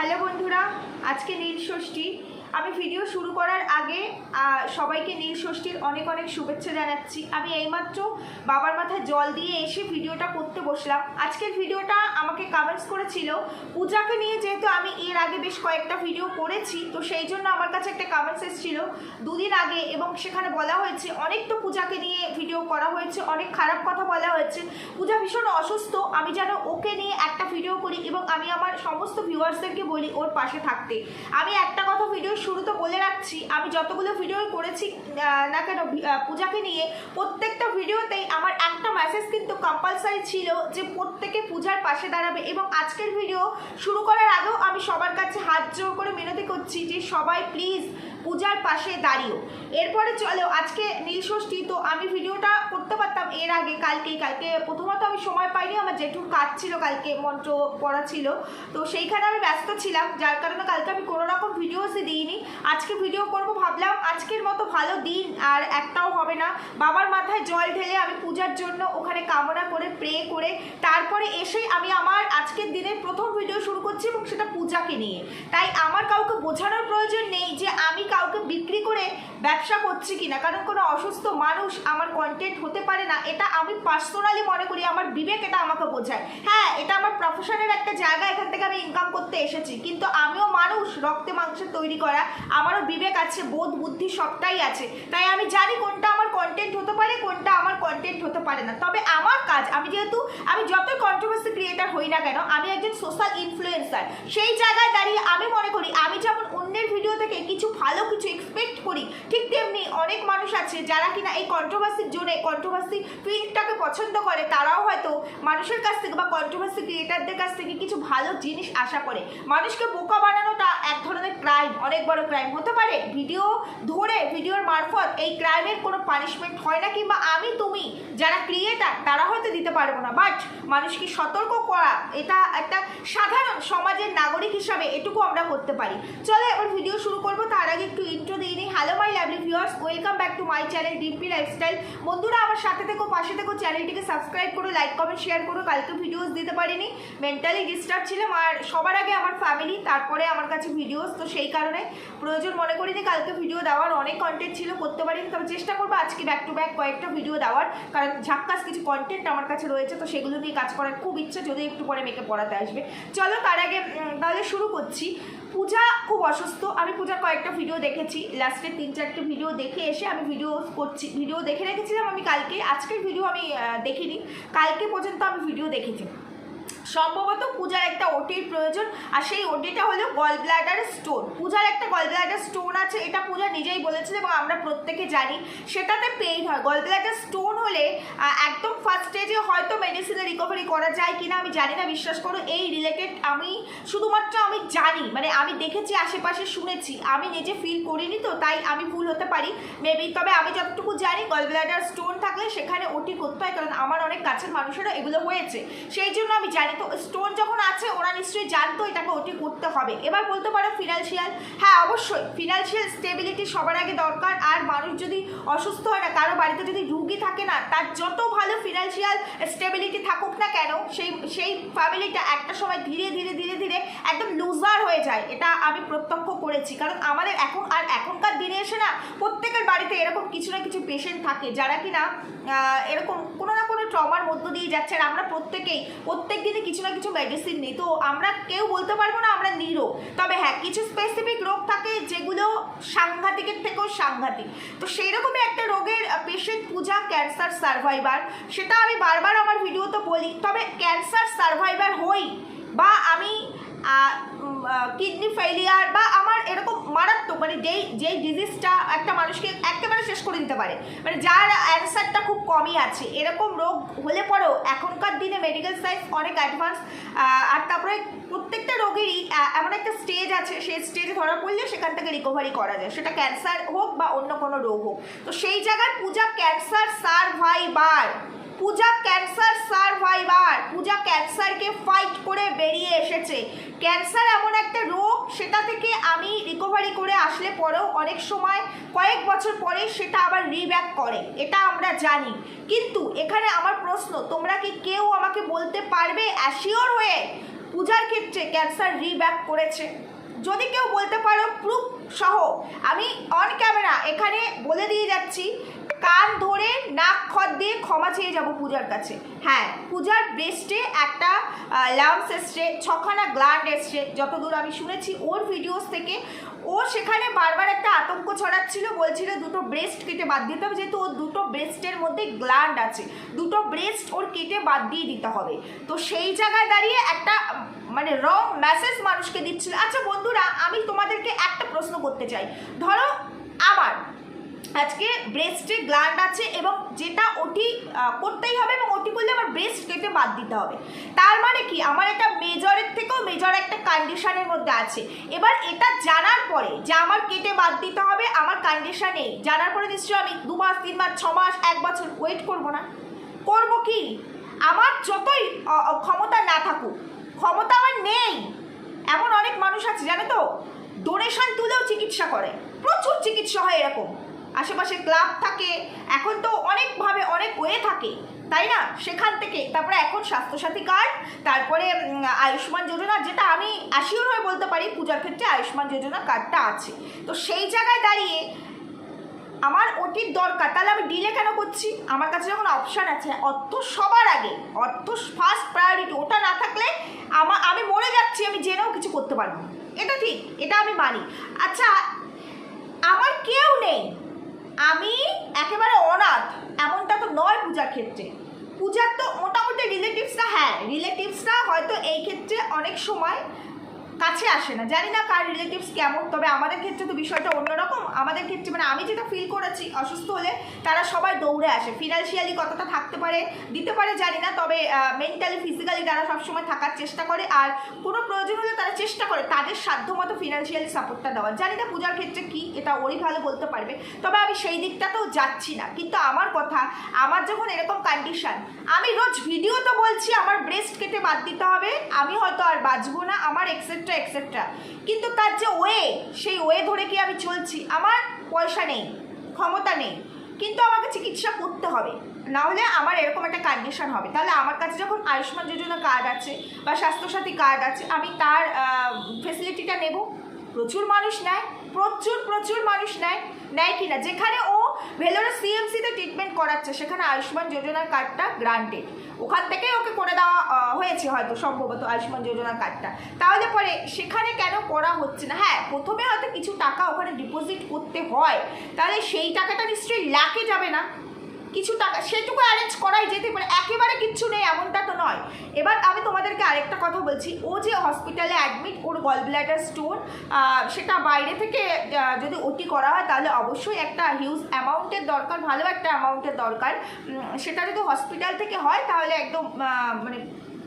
Hello বন্ধুরা আজকে নীল ষষ্ঠী। আমি ভিডিও শুরু করার আগে সবাইকে নীল ষষ্ঠীর অনেক অনেক শুভেচ্ছা জানাচ্ছি। আমি এইমাত্র বাবার মাথায় জল দিয়ে এসে ভিডিওটা করতে বসলাম। আজকের ভিডিওটা আমাকে কামেন্টস করেছিল, পূজাকে নিয়ে যেহেতু আমি এর আগে বেশ কয়েকটা ভিডিও করেছি, তো সেই জন্য আমার কাছে একটা কামেন্টস এসেছিল দুদিন আগে এবং সেখানে বলা হয়েছে, অনেক তো পূজাকে নিয়ে ভিডিও করা হয়েছে, অনেক খারাপ কথা বলা হয়েছে। পূজা ভীষণ অসুস্থ, আমি যেন ওকে নিয়ে একটা ভিডিও করি এবং আমি আমার সমস্ত ভিউয়ার্সদেরকে বলি ওর পাশে থাকতে। আমি একটা কথা ভিডিও শুরুতে বলে রাখছি, আমি যতগুলো ভিডিও করেছি না কেন পূজাকে নিয়ে প্রত্যেকটা ভিডিওতেই আমার একটা মেসেজ কিন্তু কম্পালসারি ছিল যে প্রত্যেকে পূজার পাশে দাঁড়াবে এবং আজকের ভিডিও শুরু করার আগেও আমি সবার কাছে হাত জোর করে মিনতি করছি যে সবাই প্লিজ পূজার পাশে দাঁড়িয়েও। এরপরে চলো, আজকে নীলষষ্ঠী, তো আমি ভিডিওটা করতে পারতাম এর আগে, কালকেই, কালকে প্রথমত আমি সময় পাইনি, আমার জেঠুর কাজ ছিল, কালকে মন্ত্র পড়া ছিল। তো সেইখানে আমি ব্যস্ত ছিলাম, যার কারণে কালকে আমি কোনো রকম ভিডিওসই দিইনি। আজকে ভিডিও করব ভাবলাম, আজকের মতো ভালো দিন আর একটাও হবে না। বাবার মাথায় জল ঢেলে আমি পূজার জন্য ওখানে কামনা করে প্রে করে, তারপরে এসে আমি আমার দিনের প্রথম ভিডিও শুরু করছি এবং সেটা পূজাকে নিয়ে। তাই আমার কাউকে বোঝানোর প্রয়োজন নেই যে আমি কাউকে বিক্রি করে ব্যবসা করছি কিনা। কারণ কোনো অসুস্থ মানুষ আমার কন্টেন্ট হতে পারে না। এটা আমি পার্সোনালি মনে করি, আমার বিবেক এটা আমাকে বোঝায়। হ্যাঁ এটা আমার প্রফেশনের একটা জায়গা, এখান থেকে আমি ইনকাম করতে এসেছি। কিন্তু আমিও মানুষ, রক্তে মাংসে তৈরি করা, আমারও বিবেক আছে, বোধ বুদ্ধি সবটাই আছে। তাই আমি জানি কোনটা আমার কন্টেন্ট হতে পারে, কোনটা আমার কন্টেন্ট হতে পারে না। তবে আমার কাজ, আমি যেহেতু, আমি যতই কন্ট্রোভার্সি ক্রিয়েটার হই না কেন, আমি একজন সোশ্যাল ইনফ্লুয়েন্সার সেই জায়গায় দাঁড়িয়ে আমি মনে করি, আমি যেমন অন্যের ভিডিও থেকে কিছু ভালো কিছু এক্সপেক্ট করি। ঠিক তেমনি অনেক মানুষ আছে যারা কিনা এই কন্ট্রোভার্সির জোনে কন্ট্রোভার্সি ফিল্ডটাকে পছন্দ করে, তারাও হয়তো মানুষের কাছ থেকে বা কন্ট্রোভার্সি ক্রিয়েটারদের কাছ থেকে কিছু ভালো জিনিস আশা করে। মানুষকে বোকা বানানোটা এক ধরনের ক্রাইম অনেক বড় ক্রাইম হতে পারে ভিডিও ধরে ভিডিওর মারফত এই ক্রাইমের কোনো পানিশমেন্ট হয় না কিংবা আমি, তুমি যারা ক্রিয়েটার তারা হয়তো দিতে পারব না। বাট মানুষকে সতর্ক করা, এটা একটা সাধারণ সমাজের নাগরিক হিসাবে এটুকু আমরা করতে পারি। চলো এবার ভিডিও শুরু করব। তার আগে একটু ইন্ট্রো দিয়ে নিই। Hello my lovely viewers welcome back to my channel Dimpy lifestyle বন্ধুরা, আমার সাথে থেকো, পাশে থেকো চ্যানেলটিকে সাবস্ক্রাইব করো লাইক কমেন্ট শেয়ার করো। কালকে ভিডিওস দিতে পারিনি। মেন্টালি ডিস্টার্ব ছিলাম আর সবার আগে আমার ফ্যামিলি তারপরে আমার কাছে ভিডিওস তো সেই কারণে প্রয়োজন মনে করিনি, কালকে ভিডিও দেওয়ার। অনেক কন্টেন্ট ছিল, করতে পারিনি। তবে চেষ্টা করব আজকে ব্যাক টু ব্যাক কয়েকটা ভিডিও দেওয়ার। কারণ ঝাক্কাস কিছু কন্টেন্ট আমার কাছে রয়েছে, তো সেগুলো নিয়ে কাজ করার খুব ইচ্ছা। যদি একটু পরে মেকে পড়াতে আসবে। চলো, তার আগে তাহলে শুরু করছি। পূজা খুব অসুস্থ। আমি পূজার কয়েকটা ভিডিও দেখেছি। লাস্টে তিন চারটে ভিডিও দেখে এসে আমি ভিডিও করছি। ভিডিও দেখে রেখেছিলাম আমি কালকে আজকের ভিডিও আমি দেখিনি। কালকে পর্যন্ত আমি ভিডিও দেখেছি। সম্ভবত পূজার একটা ওটির প্রয়োজন, আর সেই ওটিটা হলো গল ব্লাডার স্টোন পূজার একটা গল ব্লাডার স্টোন আছে, এটা পূজা নিজেই বলেছিল এবং আমরা প্রত্যেকে জানি, সেটাতে পেইন হয়। গল ব্লাডার স্টোন হলে একদম ফার্স্ট স্টেজে হয়তো মেডিসিনে রিকভারি করা যায় কিনা আমি জানি না, বিশ্বাস করো, এই রিলেটেড আমি, শুধুমাত্র আমি জানি মানে আমি দেখেছি, আশেপাশে শুনেছি, আমি নিজে ফিল করিনি তো, তাই আমি ভুল হতে পারি। মেবি তবে আমি যতটুকু জানি গল ব্লাডার স্টোন থাকলে সেখানে ওটি করতে হয়, কারণ আমার অনেক কাছের মানুষেরও এগুলো হয়েছে। সেই জন্য আমি জানি তো স্টোন যখন আছে ওরা নিশ্চয়ই জানতো এটাকে ওটি করতে হবে। এবার বলতে পারো ফিনান্সিয়াল হ্যাঁ অবশ্যই ফিনান্সিয়াল স্টেবিলিটি সবার আগে দরকার। আর মানুষ যদি অসুস্থ হয় না কারও বাড়িতে যদি রুগী থাকে না তার যত ভালো ফিনান্সিয়াল স্টেবিলিটি থাকুক না কেন সেই সেই ফ্যামিলিটা একটা সময় ধীরে ধীরে ধীরে ধীরে একদম লুজার হয়ে যায়। এটা আমি প্রত্যক্ষ করেছি। কারণ আমাদের এখন আর এখনকার দিনে এসে না প্রত্যেকের বাড়িতে এরকম কিছু না কিছু পেশেন্ট থাকে যারা কিনা আহ, এরকম কোনো ট্রমার মধ্য দিয়ে যাচ্ছে আর আমরা প্রত্যেকেই, প্রত্যেক দিনে কিছু না কিছু মেডিসিন নিই। তো আমরা কেউ বলতে পারব না আমরা নিরোগ তবে হ্যাঁ কিছু স্পেসিফিক রোগ থাকে যেগুলো সাংঘাতিকের থেকেও সাংঘাতিক। তো সেই রকমই একটা রোগের পেশেন্ট পূজা ক্যান্সার সার্ভাইভার সেটা আমি বারবার আমার ভিডিওতে বলি। তবে ক্যান্সার সার্ভাইভার হই। কিডনি ফেলিয়ার বা আমার এরকম মারাত্মক মানে যেই যেই ডিজিজটা একটা মানুষকে একেবারে শেষ করে দিতে পারে মানে যার অ্যান্সারটা খুব কমই আছে। এরকম রোগ হলে পরেও এখনকার দিনে মেডিকেল সায়েন্স অনেক অ্যাডভান্স আর তারপরে প্রত্যেকটা রোগেরই এমন একটা স্টেজ আছে, সেই স্টেজে ধরা পড়লে সেখান থেকে রিকভারি করা যায়। সেটা ক্যান্সার হোক বা অন্য কোনো রোগ হোক। তো সেই জায়গায় Puja cancer survivor Puja cancer survivor. Puja ক্যান্সারকে fight করে বেরিয়ে এসেছে। ক্যান্সার এমন একটা রোগ, সেটা থেকে আমি রিকভারি করে আসলে পরেও অনেক সময়, কয়েক বছর পরে সেটা আবার রিব্যাক করে। এটা আমরা জানি। কিন্তু এখানে আমার প্রশ্ন, তোমরা কি কেউ আমাকে বলতে পারবে অ্যাসিওর হয়ে পূজার ক্ষেত্রে ক্যান্সার রিব্যাক করেছে? যদি কেউ বলতে পারো প্রুফ সহ। আমি অন ক্যামেরা এখানে বলে দিয়ে যাচ্ছি কান ধরে নাক খত দিয়ে ক্ষমা চেয়ে যাব পূজার কাছে। হ্যাঁ পূজার ব্রেস্টে একটা লামস এসছে, ছখানা গ্ল্যান্ড এসছে। যতদূর আমি শুনেছি, ওর ভিডিওস থেকে ও সেখানে বারবার একটা আতঙ্ক ছড়াচ্ছিল, বলছিল দুটো ব্রেস্ট কেটে বাদ দিতে হবে, যেহেতু ওর দুটো ব্রেস্টের মধ্যে গ্ল্যান্ড আছে। দুটো ব্রেস্ট ওর কেটে বাদ দিয়ে দিতে হবে। তো সেই জায়গায় দাঁড়িয়ে একটা মানে রং মেসেজ মানুষকে দিচ্ছিল। আচ্ছা বন্ধুরা, আমি তোমাদেরকে একটা প্রশ্ন করতে চাই। ধরো আমার আজকে ব্রেস্টে গ্ল্যান্ড আছে এবং যেটা ওটি করতেই হবে এবং ওটি করলে আমার ব্রেস্ট কেটে বাদ দিতে হবে। তার মানে কি? আমার এটা মেজরের থেকেও মেজর একটা কন্ডিশনের মধ্যে আছে। এবার এটা জানার পরে যে আমার কেটে বাদ দিতে হবে, আমার কন্ডিশন নেই জানার পরে নিশ্চয়ই আমি দু মাস, তিন মাস, ছ মাস, এক বছর ওয়েট করব না। করব কি? আমার যতই ক্ষমতা না থাকুক, ক্ষমতা আমার নেই। এমন অনেক মানুষ আছে, জানো তো? ডোনেশন তুলেও চিকিৎসা করে। প্রচুর চিকিৎসা হয় এরকম। আশেপাশে ক্লাব থাকে, এখন তো অনেকভাবে অনেক ওয়ে থাকে, তাই না? সেখান থেকে। তারপরে এখন স্বাস্থ্যসাথী কার্ড, তারপরে আয়ুষ্মান যোজনা, যেটা আমি অ্যাসিওর হয়ে বলতে পারি পূজার ক্ষেত্রে আয়ুষ্মান যোজনা কার্ডটা আছে। তো সেই জায়গায় দাঁড়িয়ে আমার ওটির দরকার, তাহলে আমি ডিলে কেন করছি? আমার কাছে যখন অপশান আছে, অর্থ সবার আগে, অর্থ ফার্স্ট প্রায়োরিটি ওটা না থাকলে আমার আমি মরে যাচ্ছি, আমি জেনেও কিছু করতে পারব এটা ঠিক, এটা আমি মানি। আচ্ছা আমার কেউ নেই আমি একেবারে অনাথ, এমনটা তো নয় পূজার ক্ষেত্রে। পূজার তো মোটামুটি রিলেটিভসরা হ্যাঁ রিলেটিভসরা হয়তো এই ক্ষেত্রে অনেক সময় কাছে আসে না। জানি না কার রিলেটিভস কেমন, তবে আমাদের ক্ষেত্রে তো বিষয়টা অন্যরকম। আমাদের ক্ষেত্রে মানে আমি যেটা ফিল করেছি, অসুস্থ হলে তারা সবাই দৌড়ে আসে। ফিনান্সিয়ালি কতটা থাকতে পারে, দিতে পারে জানি না, তবে মেন্টালি ফিজিক্যালি তারা সবসময় থাকার চেষ্টা করে। আর কোনো প্রয়োজন হলে তারা চেষ্টা করে তাদের সাধ্যমতো ফিনান্সিয়ালি সাপোর্টটা দেওয়ার। জানি না পূজার ক্ষেত্রে কি, এটা ওরই ভালো বলতে পারবে। তবে আমি সেই দিকটাতেও যাচ্ছি না। কিন্তু আমার কথা, আমার যখন এরকম কন্ডিশন আমি রোজ ভিডিও তো বলছি, আমার ব্রেস্ট কেটে বাদ দিতে হবে। আমি হয়তো আর বাঁচবো না, আমার এক্সেট্রা এক্সেট্রা কিন্তু তার যে ওয়ে সেই ওয়ে ধরে কি আমি চলছি? আমার পয়সা নেই, ক্ষমতা নেই। কিন্তু আমাকে চিকিৎসা করতে হবে। না হলে আমার এরকম একটা কন্ডিশন হবে। তাহলে আমার কাছে যখন আয়ুষ্মান যোজনা কার্ড আছে বা স্বাস্থ্যসাথী কার্ড আছে, আমি তার ফেসিলিটিটা নেব। প্রচুর মানুষ নেয়, প্রচুর প্রচুর মানুষ নেয়। নেয় কি না যেখানে ও ভেলোরে সিএমসিতে ট্রিটমেন্ট করাচ্ছে, সেখানে আয়ুষ্মান যোজনার কার্ডটা গ্রান্টেড ওখান থেকেই ওকে করে দেওয়া হয়েছে হয়তো, সম্ভবত আয়ুষ্মান যোজনার কার্ডটা তাহলে পরে সেখানে কেন করা হচ্ছে না? হ্যাঁ প্রথমে হয়তো কিছু টাকা ওখানে ডিপোজিট করতে হয়, তাহলে সেই টাকাটা নিশ্চয়ই লাখে যাবে না। কিছু টাকা সেটুকু অ্যারেঞ্জ করাই যেতে পারে। একেবারে কিচ্ছু নেই, এমনটা তো নয়। এবার আমি তোমাদেরকে আরেকটা কথা বলছি। ও যে হসপিটালে অ্যাডমিট ওর গল ব্ল্যাডার স্টোন সেটা বাইরে থেকে যদি ওটি করা হয়, তাহলে অবশ্যই একটা হিউজ অ্যামাউন্টের দরকার, ভালো একটা অ্যামাউন্টের দরকার। সেটা যদি হসপিটাল থেকে হয়, তাহলে একদম মানে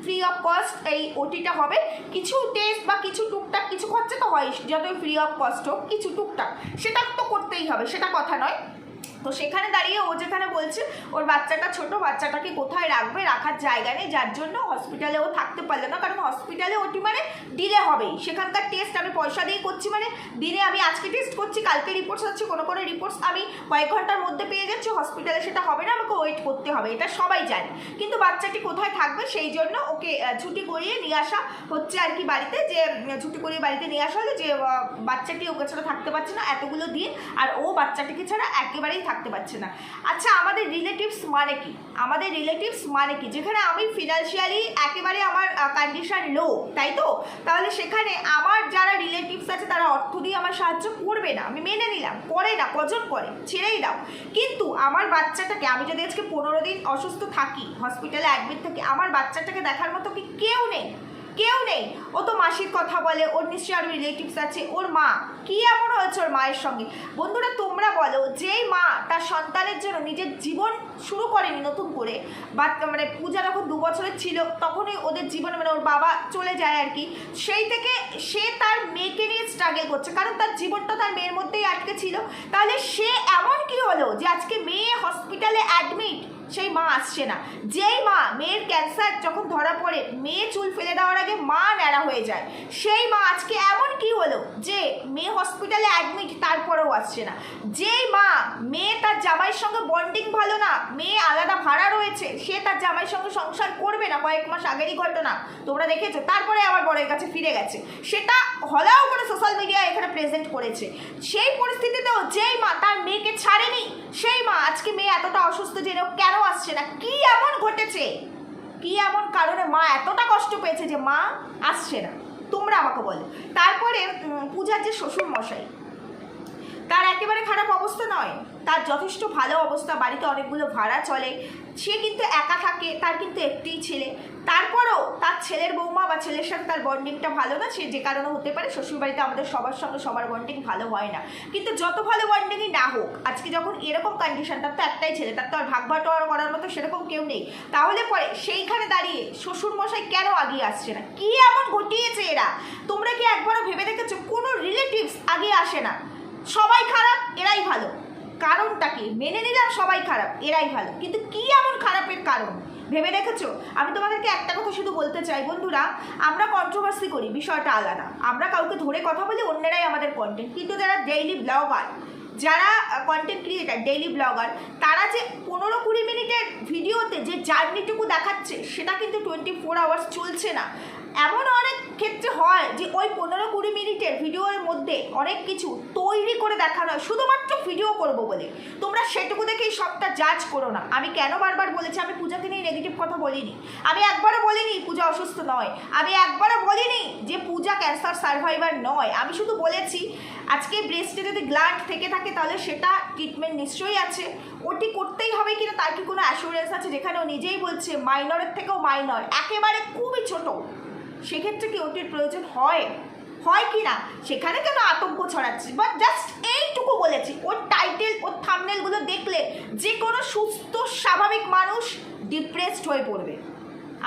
ফ্রি অফ কস্ট এই ওটিটা হবে। কিছু টেস্ট বা কিছু টুকটাক, কিছু খরচা তো হয় যতই ফ্রি অফ কস্ট হোক, কিছু টুকটাক। সেটা তো করতেই হবে, সেটা কথা নয়। তো সেখানে দাঁড়িয়ে ও যেখানে বলছে, ওর বাচ্চাটা ছোট, বাচ্চাটাকে কোথায় রাখবে? রাখার জায়গা নেই, যার জন্য হসপিটালে ও থাকতে পারল না। কারণ হসপিটালে ওটি মানে ডিলে হবেই। সেখানকার টেস্ট আমি পয়সা দিয়ে করছি মানে দিনে আমি আজকে টেস্ট করছি, কালকে রিপোর্টস আছে কোনো কোনো রিপোর্টস আমি কয়েক ঘণ্টার মধ্যে পেয়ে যাচ্ছি হসপিটালে সেটা হবে না, আমাকে ওয়েট করতে হবে, এটা সবাই জানে। কিন্তু বাচ্চাটি কোথায় থাকবে সেই জন্য ওকে ছুটি করিয়ে নিয়ে আসা হচ্ছে আর কি বাড়িতে, যে ছুটি করিয়ে বাড়িতে নিয়ে আসা হলো যে বাচ্চাটি ওকে ছাড়া থাকতে পারছে না এতগুলো দিন। আর ও বাচ্চাটিকে ছাড়া একেবারেই থাকতে পারছে না। আচ্ছা আমাদের রিলেটিভস মানে কি? আমাদের রিলেটিভস মানে কি? যেখানে আমি ফিনান্সিয়ালি একেবারে আমার কন্ডিশন লো তাই তো? তাহলে সেখানে আমার যারা রিলেটিভস আছে, তারা অর্থ দিয়ে আমার সাহায্য করবে না। আমি মেনে নিলাম। করে না, কজন করে? ছেড়েই দাও। কিন্তু আমার বাচ্চাটাকে, আমি যদি আজকে পনেরো দিন অসুস্থ থাকি হসপিটালে অ্যাডমিট থাকি, আমার বাচ্চাটাকে দেখার মতো কি কেউ নেই? কেউ নেই। ও তো মাসির কথা বলে, ওর নিশ্চয়ই আরও রিলেটিভস আছে। ওর মা, কি এমন হয়েছে ওর মায়ের সঙ্গে? বন্ধুরা, তোমরা বলো, যেই মা তার সন্তানের জন্য নিজের জীবন শুরু করেনি নতুন করে, বা মানে পূজা যখন দু বছরের ছিল, তখনই ওদের জীবনে মানে ওর বাবা চলে যায় আর কি। সেই থেকে সে তার মেয়েকে নিয়ে স্ট্রাগল করছে। কারণ তার জীবনটা তার মেয়ের মধ্যেই আটকে ছিল। তাহলে সে এমন কি হলো যে আজকে মেয়ে হসপিটালে অ্যাডমিট সেই মা আসছে না। যেই মা মেয়ের ক্যান্সার যখন ধরা পড়ে, মেয়ে চুল ফেলে দেওয়ার আগে মা ন্যাড়া হয়ে যায়। সেই মা আজকে এমন কি হলো যে মেয়ে হসপিটালে অ্যাডমিট তারপরেও আসছে না। যেই মা মেয়ে তার জামাইয়ের সঙ্গে বন্ডিং ভালো না, মেয়ে আলাদা ভাড়া রয়েছে, সে তার জামাইয়ের সঙ্গে সংসার করবে না কয়েক মাস আগেরই ঘটনা। তোমরা দেখেছ? তারপরে আবার বড়ের কাছে ফিরে গেছে। সেটা হলাও করে সোশ্যাল মিডিয়ায় এখানে প্রেজেন্ট করেছে। সেই পরিস্থিতিতেও যেই মা তার মেয়েকে ছাড়েনি, সেই মা আজকে মেয়ে এতটা অসুস্থ জেনেও কেন আসছে। না কি এমন ঘটেছে? কি এমন কারণে মা এতটা কষ্ট পেয়েছে যে মা আসছে না? তোমরা আমাকে বলো। তারপরে পূজার যে শ্বশুর মশাই তার একেবারে খারাপ অবস্থা নয়? তার যথেষ্ট ভালো অবস্থা, বাড়িতে অনেকগুলো ভাড়া চলে। সে কিন্তু একা থাকে, তার কিন্তু একটিই ছেলে। তারপরও তার ছেলের বৌমা বা ছেলের সাথে তার বন্ডিংটা ভালো না, সে যে কারণে হতে পারে, শ্বশুরবাড়িতে আমাদের সবার সঙ্গে সবার বন্ডিং ভালো হয় না। কিন্তু যত ভালো বন্ডিংই না হোক, আজকে যখন এরকম কন্ডিশন তার তো একটাই ছেলে, তার তো আর ভাগ বাটোয়ারা করার মতো সেরকম কেউ নেই। তাহলে পরে সেইখানে দাঁড়িয়ে শ্বশুর মশাই কেন আগিয়ে আসছে না? কি এমন ঘটিয়েছে এরা? তোমরা কি একবারও ভেবে দেখেছ? কোনো রিলেটিভস আগে আসে না। সবাই খারাপ, এরাই ভালো। কারণটা কি? মেনে নিলাম সবাই খারাপ, এরাই ভালো। কিন্তু কি এমন খারাপের কারণ? ভেবে দেখেছ? আমি তোমাদেরকে একটা কথা শুধু বলতে চাই, বন্ধুরা, আমরা কন্ট্রোভার্সি করি, বিষয়টা আলাদা। আমরা কাউকে ধরে কথা বলি, অন্যরাই আমাদের কন্টেন্ট কিন্তু যারা ডেইলি ব্লগার যারা কন্টেন্ট ক্রিয়েটার ডেইলি ব্লগার তারা যে পনেরো কুড়ি মিনিটের ভিডিওতে যে জার্নিটুকু দেখাচ্ছে, সেটা কিন্তু টোয়েন্টি ফোর আওয়ার্স চলছে না। এমন অনেক ক্ষেত্রে হয় যে ওই পনেরো কুড়ি মিনিটের ভিডিওর মধ্যে অনেক কিছু তৈরি করে দেখানো হয়। শুধুমাত্র ভিডিও করব বলে। তোমরা সেটুকু দেখেই সবটা জাজ করো না। আমি কেন বারবার বলেছি? আমি পূজাকে নিয়ে নেগেটিভ কথা বলিনি। আমি একবারও বলিনি পূজা অসুস্থ নয়। আমি একবারও বলিনি যে পূজা ক্যান্সার সার্ভাইভার নয়। আমি শুধু বলেছি, আজকে ব্রেস্টে যদি গ্ল্যান্ড থেকে থাকে তাহলে সেটা ট্রিটমেন্ট নিশ্চয়ই আছে। ওটি করতেই হবে কিনা তার কি কোনো অ্যাসুরেন্স আছে? যেখানে ও নিজেই বলছে মাইনরের থেকেও মাইনর একেবারে খুবই ছোট। সেক্ষেত্রে কি ওটির প্রয়োজন হয়? হয় কি না? সেখানে কেন আতঙ্ক ছড়াচ্ছে? বাট জাস্ট এইটুকু বলেছি, ওর টাইটেল ওর থামনেলগুলো দেখলে যে কোনো সুস্থ, স্বাভাবিক মানুষ ডিপ্রেসড হয়ে পড়বে।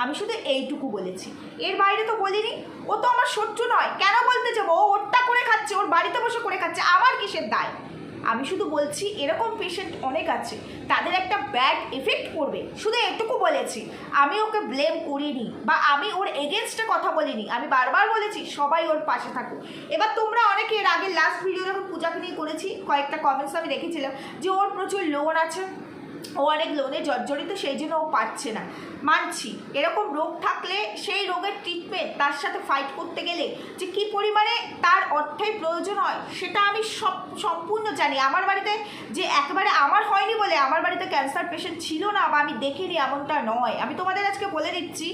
আমি শুধু এইটুকু বলেছি। এর বাইরে তো বলিনি, ও তো আমার শত্রু নয়। কেন বলতে যাব? ও ওরটা করে খাচ্ছে, ওর বাড়িতে বসে করে খাচ্ছে আমার কিসের দায়? আমি শুধু বলছি, এরকম পেশেন্ট অনেক আছে, তাদের একটা ব্যাড এফেক্ট পড়বে। শুধু এটুকু বলেছি, আমি ওকে ব্লেম করিনি বা আমি ওর এগেনস্টে কথা বলিনি, আমি বারবার বলেছি, সবাই ওর পাশে থাকুক। এবার তোমরা অনেকে এর আগে লাস্ট ভিডিও যখন পূজাকে নিয়ে করেছি, কয়েকটা কমেন্টস আমি দেখেছিলাম যে ওর প্রচুর লোন আছে, ও অনেক লোনে জর্জরিত, সেই জন্য ও পাচ্ছে না। মানছি। এরকম রোগ থাকলে সেই রোগের ট্রিটমেন্ট তার সাথে ফাইট করতে গেলে যে কী পরিমাণে তার অর্থের প্রয়োজন হয়, সেটা আমি সব, সম্পূর্ণ জানি। আমার বাড়িতে যে একেবারে আমার হয়নি বলে আমার বাড়িতে ক্যান্সার পেশেন্ট ছিল না বা আমি দেখিনি এমনটা নয়। আমি তোমাদের আজকে বলে দিচ্ছি,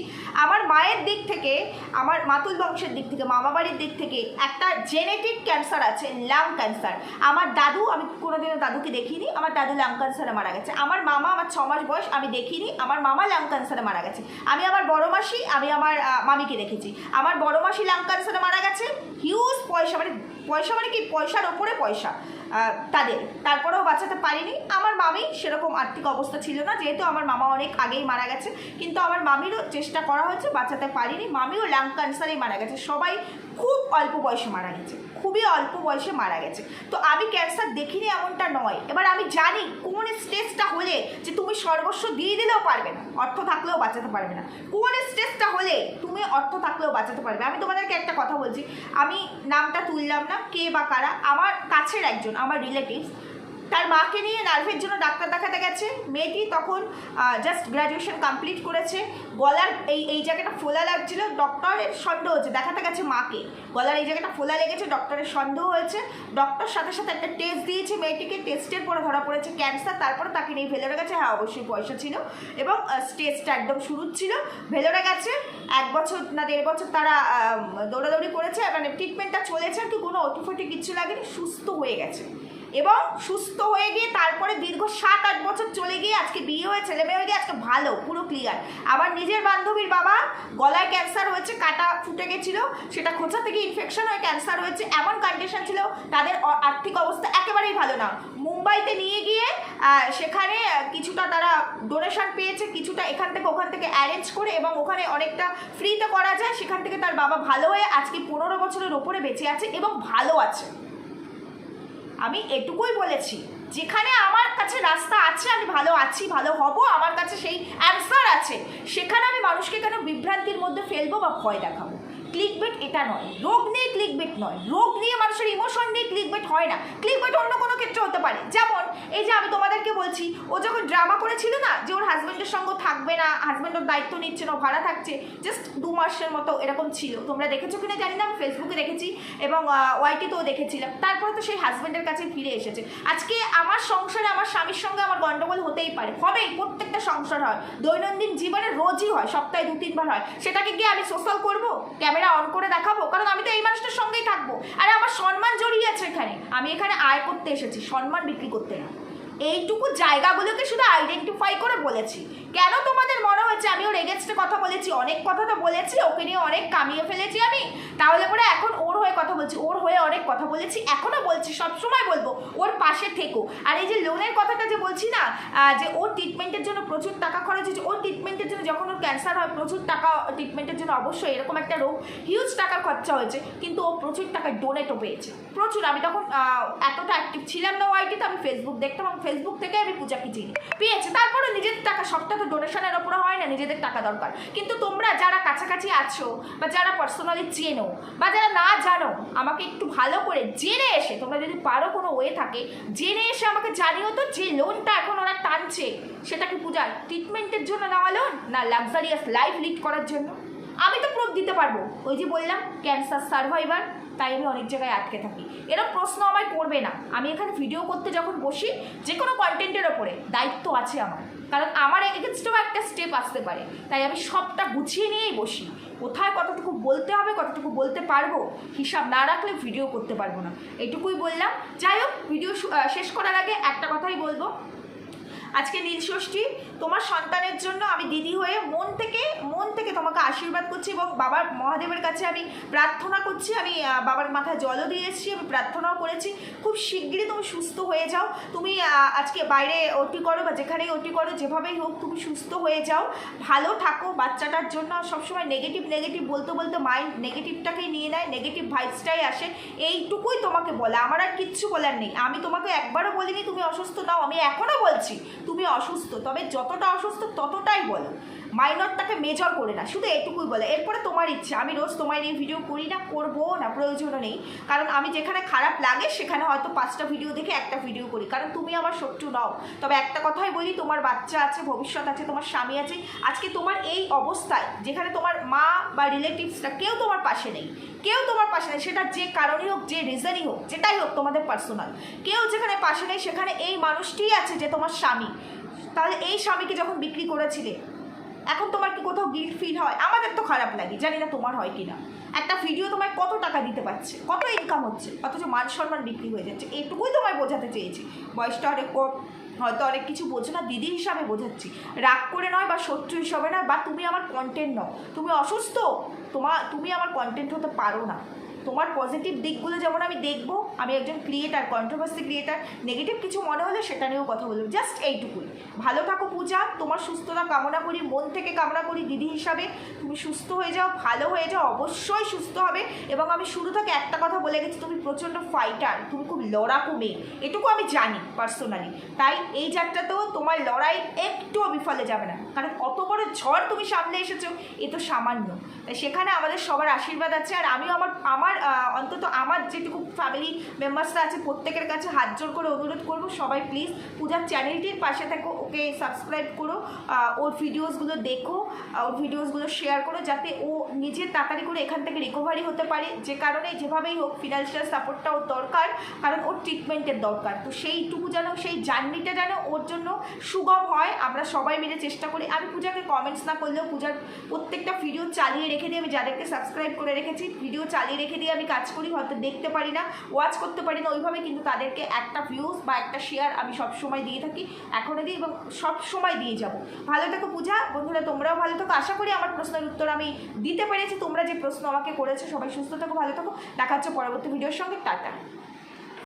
আমার মায়ের দিক থেকে, আমার মাতুল বংশের দিক থেকে, মামা বাড়ির দিক থেকে একটা জেনেটিক ক্যান্সার আছে লাং ক্যান্সার আমার দাদু, আমি কোনোদিনও দাদুকে দেখিনি, আমার দাদু লাং ক্যান্সারে মারা গেছে। আমার মামা আমার ছ মাস বয়স, আমি দেখিনি, আমার মামা লাং ক্যান্সারে মারা গেছে। আমি আমার বড় মাসি, আমি আমার মামিকে দেখেছি। আমার বড় মাসি লাং ক্যান্সারে মারা গেছে। হিউজ পয়সা মানে পয়সা মানে কি? পয়সার ওপরে পয়সা। তাদের। তারপরেও বাঁচাতে পারিনি। আমার মামি সেরকম আর্থিক অবস্থা ছিল না। যেহেতু আমার মামা অনেক আগেই মারা গেছে। কিন্তু আমার মামিরও চেষ্টা করা হয়েছে, বাঁচাতে পারিনি। মামিও লাং ক্যান্সারেই মারা গেছে। সবাই খুব অল্প বয়সে মারা গেছে। খুবই অল্প বয়সে মারা গেছে। তো আমি ক্যান্সার দেখিনি এমনটা নয়। এবার আমি জানি কোন স্টেজটা হলে যে তুমি সর্বস্ব দিয়ে দিলেও পারবে না, অর্থ থাকলেও বাঁচাতে পারবে না। কোন স্টেজটা হলে তুমি অর্থ থাকলেও বাঁচাতে পারবে। আমি তোমাদেরকে একটা কথা বলছি। আমি নামটা তুললাম না, কে বা কারা? আমার কাছের একজন, আমার রিলেটিভস তার মাকে নিয়ে নার্ভের জন্য ডাক্তার দেখাতে গেছে। মেয়েটি তখন জাস্ট গ্র্যাজুয়েশন কমপ্লিট করেছে। গলার এই এই জায়গাটা ফোলা লাগছিল ডক্টরের সন্দেহ হয়েছে, দেখাতে গেছে মাকে। গলার এই জায়গাটা ফোলা লেগেছে ডক্টরের সন্দেহ হয়েছে। ডক্টর সাথে সাথে একটা টেস্ট দিয়েছে মেয়েটিকে টেস্টের পরে ধরা পড়েছে ক্যান্সার তারপরে তাকে নিয়ে ভেলোরে গেছে। হ্যাঁ অবশ্যই পয়সা ছিল এবং স্টেজটা একদম শুরু ছিল। ভেলোরে গেছে, এক বছর না দেড় বছর তারা দৌড়াদৌড়ি করেছে মানে ট্রিটমেন্টটা চলেছে আর কি, কোনো অটিফটি কিচ্ছু লাগেনি, সুস্থ হয়ে গেছে। এবং সুস্থ হয়ে গিয়ে তারপরে দীর্ঘ সাত আট বছর চলে গিয়ে আজকে বিয়ে হয়ে ছেলে মেয়ে হয়ে গিয়ে আজকে ভালো, পুরো ক্লিয়ার আবার নিজের বান্ধবীর বাবা গলায় ক্যান্সার হয়েছে, কাটা ফুটে গেছিল, সেটা খোঁচা থেকে ইনফেকশন হয়ে ক্যান্সার হয়েছে, এমন কন্ডিশন ছিল, তাদের আর্থিক অবস্থা একেবারেই ভালো না। মুম্বাইতে নিয়ে গিয়ে সেখানে কিছুটা তারা ডোনেশন পেয়েছে, কিছুটা এখান থেকে ওখান থেকে অ্যারেঞ্জ করে এবং ওখানে অনেকটা ফ্রিতে করা যায়, সেখান থেকে তার বাবা ভালো হয়ে আজকে পনেরো বছরের ওপরে বেঁচে আছে এবং ভালো আছে। আমি এটুকুই বলেছি, যেখানে আমার কাছে রাস্তা আছে, আমি ভালো আছি, ভালো হব, আমার কাছে সেই অ্যান্সার আছে, সেখানে আমি মানুষকে কেন বিভ্রান্তির মধ্যে ফেলব বা ভয় দেখাবো? ক্লিক বেট এটা নয়। রোগ নিয়ে ক্লিক বেট নয়। রোগ নিয়ে মানুষের ইমোশন নিয়ে ক্লিক বেট হয় না। ক্লিক বেট অন্য কোনো ক্ষেত্রে হতে পারে। যেমন, এই যে আমি তোমাদেরকে বলছি, ও যখন ড্রামা করেছিল না, যে ওর হাজব্যান্ডের সঙ্গে থাকবে না হাজব্যান্ড ওর দায়িত্ব নিচ্ছে না ভাড়া থাকছে জাস্ট দু মাসের মতো এরকম ছিল। তোমরা দেখেছ কিনা জানি না, আমি ফেসবুকে দেখেছি এবং ওয়াইটিতেও দেখেছিলাম। তারপরে তো সেই হাজব্যান্ডের কাছে ফিরে এসেছে। আজকে আমার সংসারে আমার স্বামীর সঙ্গে আমার গন্ডগোল হতেই পারে। হবেই, প্রত্যেকটা সংসার হয়। দৈনন্দিন জীবনে রোজই হয়, সপ্তাহে দু তিনবার হয়। সেটাকে গিয়ে আমি সোশ্যাল করব? ক্যামেরা অন করে দেখাবো, কারণ আমি তো এই মানুষটার সঙ্গেই থাকব। আর আমার সম্মান জড়িয়ে আছে এখানে। আমি এখানে আয় করতে এসেছি, সম্মান বিক্রি করতে না। এইটুকু জায়গাগুলোকে শুধু আইডেন্টিফাই করে বলেছি। কেন তোমাদের মনে হচ্ছে আমি ওর এগেনস্টে কথা বলেছি? অনেক কথা তো বলেছি, ওকে নিয়ে অনেক কামিয়ে ফেলেছি আমি। তাহলে পরে এখন ওর হয়ে কথা বলছি, ওর হয়ে অনেক কথা বলেছি এখনও বলছি সবসময় বলব, ওর পাশে থেকো। আর এই যে লোনের কথাটা যে বলছি না যে ওর ট্রিটমেন্টের জন্য প্রচুর টাকা খরচ হয়েছে, ওর ট্রিটমেন্টের জন্য যখন ওর ক্যান্সার হয়, প্রচুর টাকা ট্রিটমেন্টের জন্য অবশ্যই এরকম একটা রোগ হিউজ টাকার খরচা হয়েছে, কিন্তু ও প্রচুর টাকা ডোনেটও পেয়েছে। প্রচুর, আমি তখন এতটা অ্যাক্টিভ ছিলাম না ওয়াইটিতে আমি ফেসবুক দেখতাম, এবং ফেসবুক থেকে আমি পূজাকে চিনি পেয়েছে তারপরে নিজের টাকা সবটা তো ডোনেশনের ওপরে হয় না, নিজেদের টাকা দরকার। কিন্তু তোমরা যারা কাছাকাছি আছো, বা যারা পার্সোনালি চেনো, বা যারা না জানো, আমাকে একটু ভালো করে জেনে এসে, তোমরা যদি পারো কোনো ওয়ে থাকে, জেনে এসে আমাকে জানিও তো যে লোনটা এখন ওরা টানছে। সেটা কি পূজার ট্রিটমেন্টের জন্য নেওয়া লোন না লাক্সারিয়াস লাইফ লিড করার জন্য? আমি তো প্রুফ দিতে পারব। ওই যে বললাম ক্যান্সার সার্ভাইভার তাই আমি অনেক জায়গায় আটকে থাকি। এরকম প্রশ্ন আমায় করবে না। আমি এখানে ভিডিও করতে যখন বসি যে কোনো কন্টেন্টের ওপরে দায়িত্ব আছে আমার। কারণ আমার এগেনস্টেও একটা স্টেপ আসতে পারে। তাই আমি সবটা গুছিয়ে নিয়েই বসি। কোথায় কতটুকু বলতে হবে, কতটুকু বলতে পারব, হিসাব না রাখলে ভিডিও করতে পারব না। এটুকুই বললাম। যাই হোক ভিডিও শেষ করার আগে একটা কথাই বলব। আজকে নীলষষ্ঠী তোমার সন্তানের জন্য আমি দিদি হয়ে মন থেকে মন থেকে তোমাকে আশীর্বাদ করছি এবং বাবার মহাদেবের কাছে আমি প্রার্থনা করছি, আমি বাবার মাথায় জলও দিয়ে এসেছি, আমি প্রার্থনাও করেছি। খুব শিগগিরই তুমি সুস্থ হয়ে যাও। তুমি আজকে বাইরে ওটি করো বা যেখানেই ওটি করো, যেভাবেই হোক তুমি সুস্থ হয়ে যাও। ভালো থাকো, বাচ্চাটার জন্য সবসময় নেগেটিভ নেগেটিভ বলতে বলতে মাইন্ড নেগেটিভটাকেই নিয়ে নেয় নেগেটিভ ভাইবসটাই আসে। এইটুকুই তোমাকে বলে। আমার আর কিচ্ছু বলার নেই। আমি তোমাকে একবারও বলিনি, তুমি অসুস্থ নাও, আমি এখনও বলছি। তুমি অসুস্থ তবে যতটা অসুস্থ ততটাই বলো। মাইনরটাকে মেজর করে না, শুধু এটুকুই বলে। এরপরে তোমার ইচ্ছা, আমি রোজ তোমার এই ভিডিও করি না, করব না, প্রয়োজনও নেই। কারণ আমি যেখানে খারাপ লাগে, সেখানে হয়তো পাঁচটা ভিডিও দেখে একটা ভিডিও করি। কারণ তুমি আমার শত্রু নাও। তবে একটা কথাই বলি, তোমার বাচ্চা আছে, ভবিষ্যৎ আছে, তোমার স্বামী আছে, আজকে তোমার এই অবস্থায়, যেখানে তোমার মা বা রিলেটিভসরা কেউ তোমার পাশে নেই, কেউ তোমার পাশে নেই, সেটা যে কারণই হোক, যে রিজনই হোক, যেটাই হোক তোমাদের পার্সোনাল কেউ যেখানে পাশে নেই, সেখানে এই মানুষটিই আছে যে তোমার স্বামী। তাহলে এই স্বামীকে যখন বিক্রি করেছিলে এখন তোমার কি কোথাও গিল্ট ফিল হয়? আমাদের তো খারাপ লাগে, জানি না তোমার হয় কি না একটা ভিডিও তোমায় কত টাকা দিতে পারছে, কত ইনকাম হচ্ছে, অথচ মান সম্মান বিক্রি হয়ে যাচ্ছে এইটুকুই তোমায় বোঝাতে চেয়েছি। বয়সটা অনেক কম, হয়তো অনেক কিছু বোঝো না, দিদি হিসাবে বোঝাচ্ছি। রাগ করে নয় বা শত্রু হিসাবে না, বা তুমি আমার কন্টেন্ট নও। তুমি অসুস্থ তোমার তুমি আমার কন্টেন্ট হতে পারো না। তোমার পজিটিভ দিকগুলো যেমন আমি দেখব, আমি একজন ক্রিয়েটার কন্ট্রোভার্সি ক্রিয়েটার নেগেটিভ কিছু মনে হলে সেটা নিয়েও কথা বলব। জাস্ট এইটুকুই। ভালো থাকো পূজা, তোমার সুস্থতা কামনা করি, মন থেকে কামনা করি, দিদি হিসাবে। তুমি সুস্থ হয়ে যাও, ভালো হয়ে যাও, অবশ্যই সুস্থ হবে। এবং আমি শুরু থেকে একটা কথা বলে গেছি, তুমি প্রচণ্ড ফাইটার তুমি খুব লড়াকু মেয়ে। এটুকু আমি জানি পার্সোনালি তাই এই যাত্রাতেও তোমার লড়াই একটুও বিফলে যাবে না। কারণ অত বড় ঝড় তুমি সামনে এসেছ, এ তো সামান্য। তাই সেখানে আমাদের সবার আশীর্বাদ আছে, আর আমিও আমার আমার আহ, অন্তত আমার যেটুকু ফ্যামিলি মেম্বার্সরা আছে প্রত্যেকের কাছে হাত জোর করে অনুরোধ করব সবাই প্লিজ পূজার চ্যানেলটির পাশে থাকো ওকে সাবস্ক্রাইব করো ওর ভিডিওসগুলো দেখো ওর ভিডিওসগুলো শেয়ার করো যাতে ও নিজে তাড়াতাড়ি করে এখান থেকে রিকভারি হতে পারে যে কারণে যেভাবেই হোক ফিনান্সিয়াল সাপোর্টটা ওর দরকার কারণ ওর ট্রিটমেন্টের দরকার। তো সেইটুকু যেন সেই জার্নিটা যেন ওর জন্য সুগম হয় আমরা সবাই মিলে চেষ্টা করি। আমি পূজাকে কমেন্টস না করলেও পূজার প্রত্যেকটা ভিডিও চালিয়ে রেখে দিই আমি যাদেরকে সাবস্ক্রাইব করে রেখেছি ভিডিও চালিয়ে রেখে দিয়ে আমি কাজ করি, হয়তো দেখতে পারি না ওয়াচ করতে পারি না, ওইভাবে কিন্তু তাদেরকে একটা ভিউজ বা একটা শেয়ার আমি সব সময় দিয়ে থাকি এখনও দিই এবং সব সময় দিয়ে যাব। ভালো থাকো পূজা, বন্ধুরা তোমরাও ভালো থাকো, আশা করি আমার প্রশ্নের উত্তর আমি দিতে পেরেছি, তোমরা যে প্রশ্ন আমাকে করেছ সবাই সুস্থ থাকো, ভালো থাকো, দেখা হচ্ছে পরবর্তী ভিডিওর সঙ্গে, টাটা।